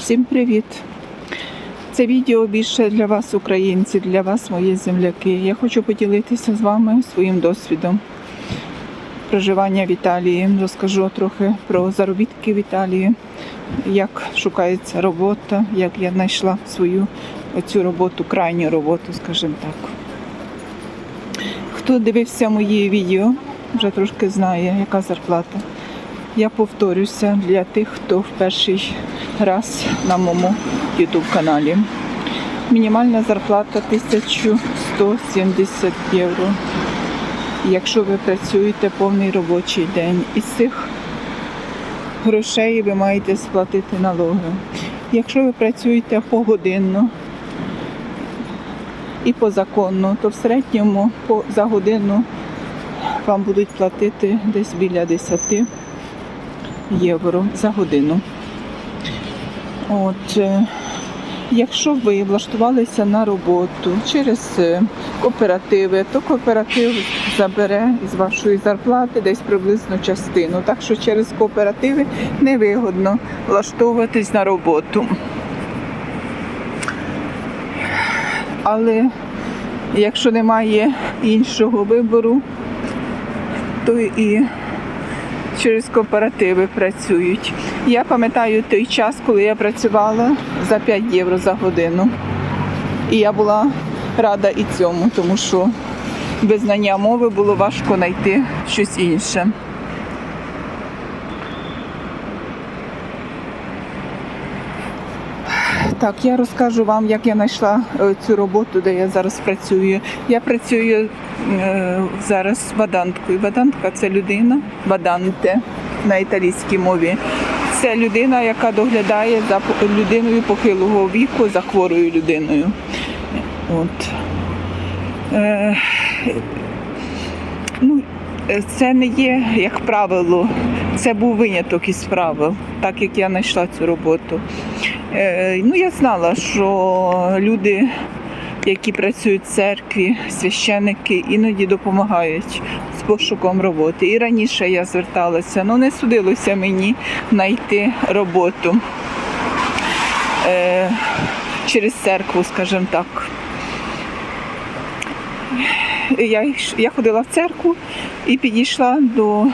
Всім привіт! Це відео більше для вас, українці, для вас, мої земляки. Я хочу поділитися з вами своїм досвідом проживання в Італії. Розкажу трохи про заробітки в Італії, як шукається робота, як я знайшла свою оцю роботу, крайню роботу, скажімо так. Хто дивився мої відео, вже трошки знає, яка зарплата. Я повторюся для тих, хто в перший раз на моєму YouTube каналі. Мінімальна зарплата 1170 євро. Якщо ви працюєте повний робочий день, із цих грошей ви маєте сплатити налоги. Якщо ви працюєте погодинно і по закону, то в середньому за годину вам будуть платити десь біля 10 євро за годину. От, е, якщо ви влаштувалися на роботу через е, кооперативи, то кооператив забере з вашої зарплати десь приблизно частину. Так що через кооперативи невигодно влаштовуватись на роботу. Але якщо немає іншого вибору, то і через кооперативи працюють. Я пам'ятаю той час, коли я працювала за 5 євро за годину. І я була рада і цьому, тому що без знання мови було важко знайти щось інше. Так, я розкажу вам, як я знайшла е, цю роботу, де я зараз працюю. Я працюю е, зараз баданткою. Бадантка це людина, баданте на італійській мові. Це людина, яка доглядає за людиною похилого віку, за хворою людиною. От. Е, ну, це не є як правило, це був виняток із правил, так як я знайшла цю роботу. Е, ну, я знала, що люди, які працюють в церкві, священики, іноді допомагають з пошуком роботи. І раніше я зверталася, але не судилося мені знайти роботу е, через церкву, скажімо так. Я ходила в церкву і підійшла до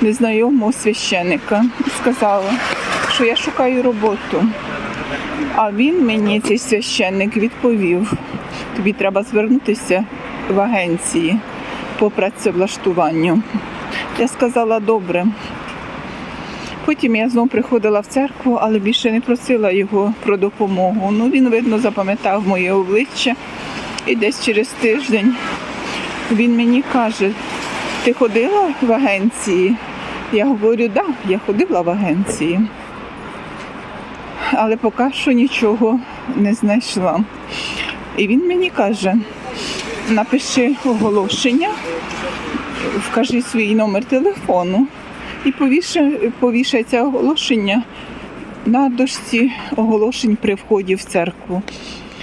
незнайомого священика і сказала, що я шукаю роботу. А він мені, цей священник, відповів: тобі треба звернутися в агенції по працевлаштуванню. Я сказала добре. Потім я знову приходила в церкву, але більше не просила його про допомогу. Ну, він, видно, запам'ятав моє обличчя. І десь через тиждень він мені каже: ти ходила в агенції? Я говорю, так, да, я ходила в агенції. Але поки що нічого не знайшла. І він мені каже: напиши оголошення, вкажи свій номер телефону і повішай, це оголошення на дошці оголошень при вході в церкву.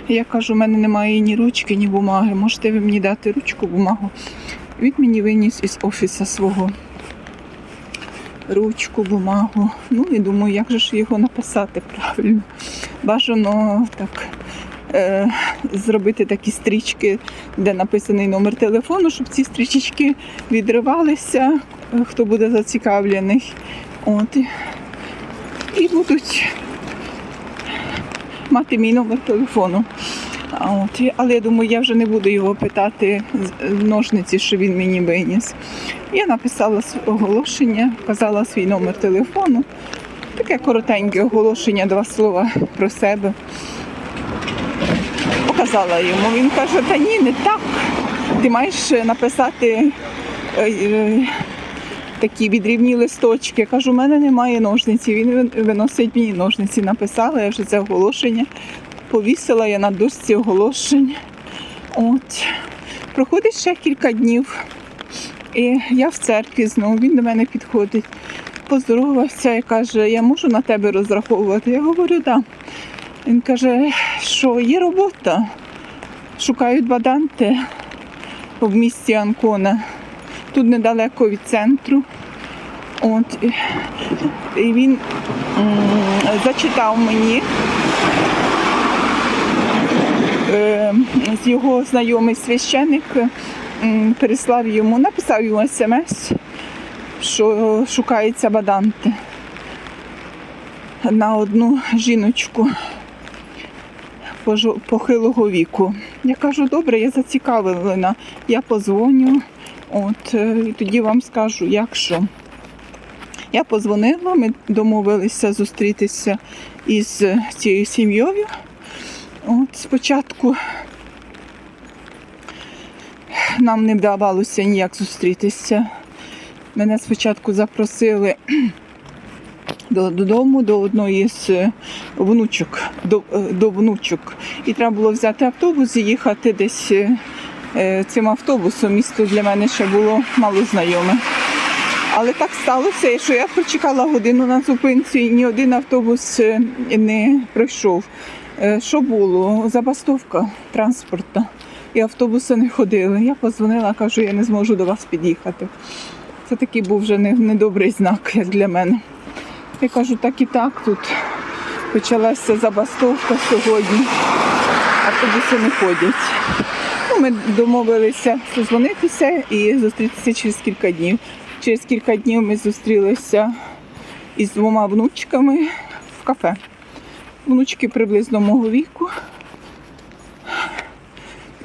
Я кажу, у мене немає ні ручки, ні бумаги. Можете ви мені дати ручку, бумагу? Він мені виніс із офісу свого ручку, бумагу. Ну і думаю, як же ж його написати правильно. Бажано так е, зробити такі стрічки, де написаний номер телефону, щоб ці стрічечки відривалися, е, хто буде зацікавлений. От, і, будуть мати мій номер телефону. От, але я думаю, я вже не буду його питати з- ножниці, що він мені виніс. Я написала оголошення, вказала свій номер телефону. Таке коротеньке оголошення, два слова про себе. Показала йому. Він каже, та ні, не так. Ти маєш написати е, е, такі відрівні листочки. Я кажу, у мене немає ножниці. Він виносить мені ножниці. Написала я вже це оголошення. Повісила я на дошці оголошень. От. Проходить ще кілька днів. І я в церкві знову, він до мене підходить, поздоровався і каже, я можу на тебе розраховувати. Я говорю, так. Да. Він каже, що є робота. Шукають баданти в місті Анкона. Тут недалеко від центру. От, і- він зачитав мені. Е, з його знайомий священик переслав йому, написав йому смс, що шукається баданти на одну жіночку похилого віку. Я кажу, добре, я зацікавлена, я позвоню, от, е, і тоді вам скажу, як що. Я позвонила, ми домовилися зустрітися із цією сім'єю. От спочатку нам не вдавалося ніяк зустрітися. Мене спочатку запросили додому до одної з е, внучок, до, е, до внучок. І треба було взяти автобус і їхати десь е, цим автобусом. Місто для мене ще було мало знайоме. Але так сталося, що я прочекала годину на зупинці, і ні один автобус не пройшов. Е, Що було? Забастовка транспортна. І автобуси не ходили. Я позвонила, кажу, я не зможу до вас під'їхати. Це такий був вже недобрий знак, як для мене. Я кажу, так і так тут почалася забастовка сьогодні. Автобуси не ходять. Ну, ми домовилися созвонитися і зустрітися через кілька днів. Через кілька днів ми зустрілися із двома внучками в кафе. Внучки приблизно мого віку.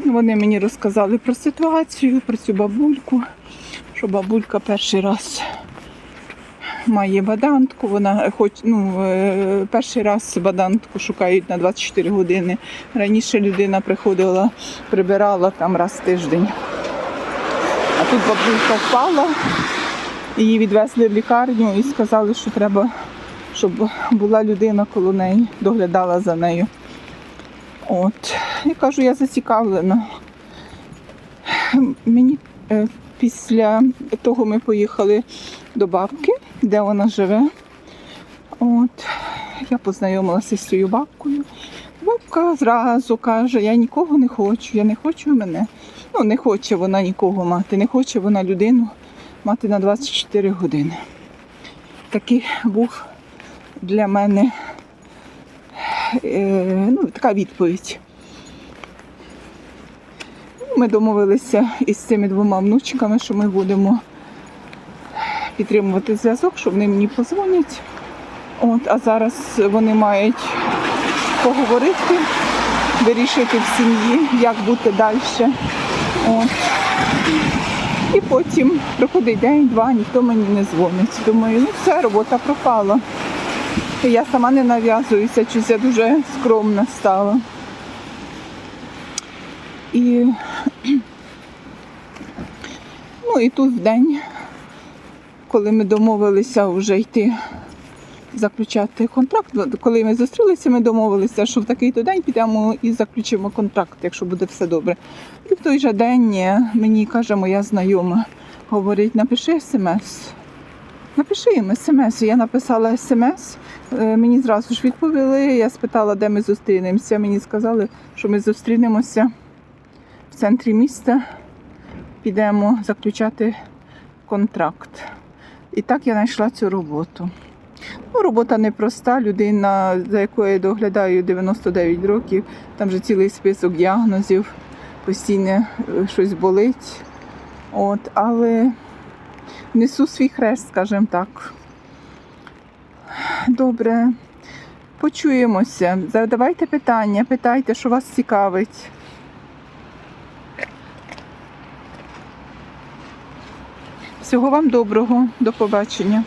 Вони мені розказали про ситуацію, про цю бабульку, що бабулька перший раз має бадантку. Вона хоч ну, е, перший раз бадантку шукають на 24 години. Раніше людина приходила, прибирала там раз в тиждень. А тут бабулька впала, її відвезли в лікарню і сказали, що треба, щоб була людина коло неї, доглядала за нею. От. Я кажу, я зацікавлена. Мені е, після того ми поїхали до бабки, де вона живе. От. Я познайомилася з цією бабкою. Бабка зразу каже, я нікого не хочу, я не хочу мене. Ну, не хоче вона нікого мати, не хоче вона людину мати на 24 години. Такий був для мене ну, така відповідь. Ми домовилися із цими двома внучками, що ми будемо підтримувати зв'язок, що вони мені позвонять. От, а зараз вони мають поговорити, вирішити в сім'ї, як бути далі. От. І потім проходить день-два, ніхто мені не дзвонить. Думаю, ну все, робота пропала. Я сама не нав'язуюся, щось я дуже скромна стала. І, ну, і тут в день, коли ми домовилися вже йти заключати контракт, коли ми зустрілися, ми домовилися, що в такий-то день підемо і заключимо контракт, якщо буде все добре. І в той же день мені каже моя знайома, говорить, напиши смс. Напиши їм смс. Я написала смс, е, мені зразу ж відповіли. Я спитала, де ми зустрінемося. Мені сказали, що ми зустрінемося в центрі міста, підемо заключати контракт. І так я знайшла цю роботу. Ну, робота непроста, людина, за якою я доглядаю 99 років, там вже цілий список діагнозів, постійно е, щось болить. От, але несу свій хрест, скажімо так. Добре. Почуємося. Задавайте питання, питайте, що вас цікавить. Всього вам доброго, до побачення.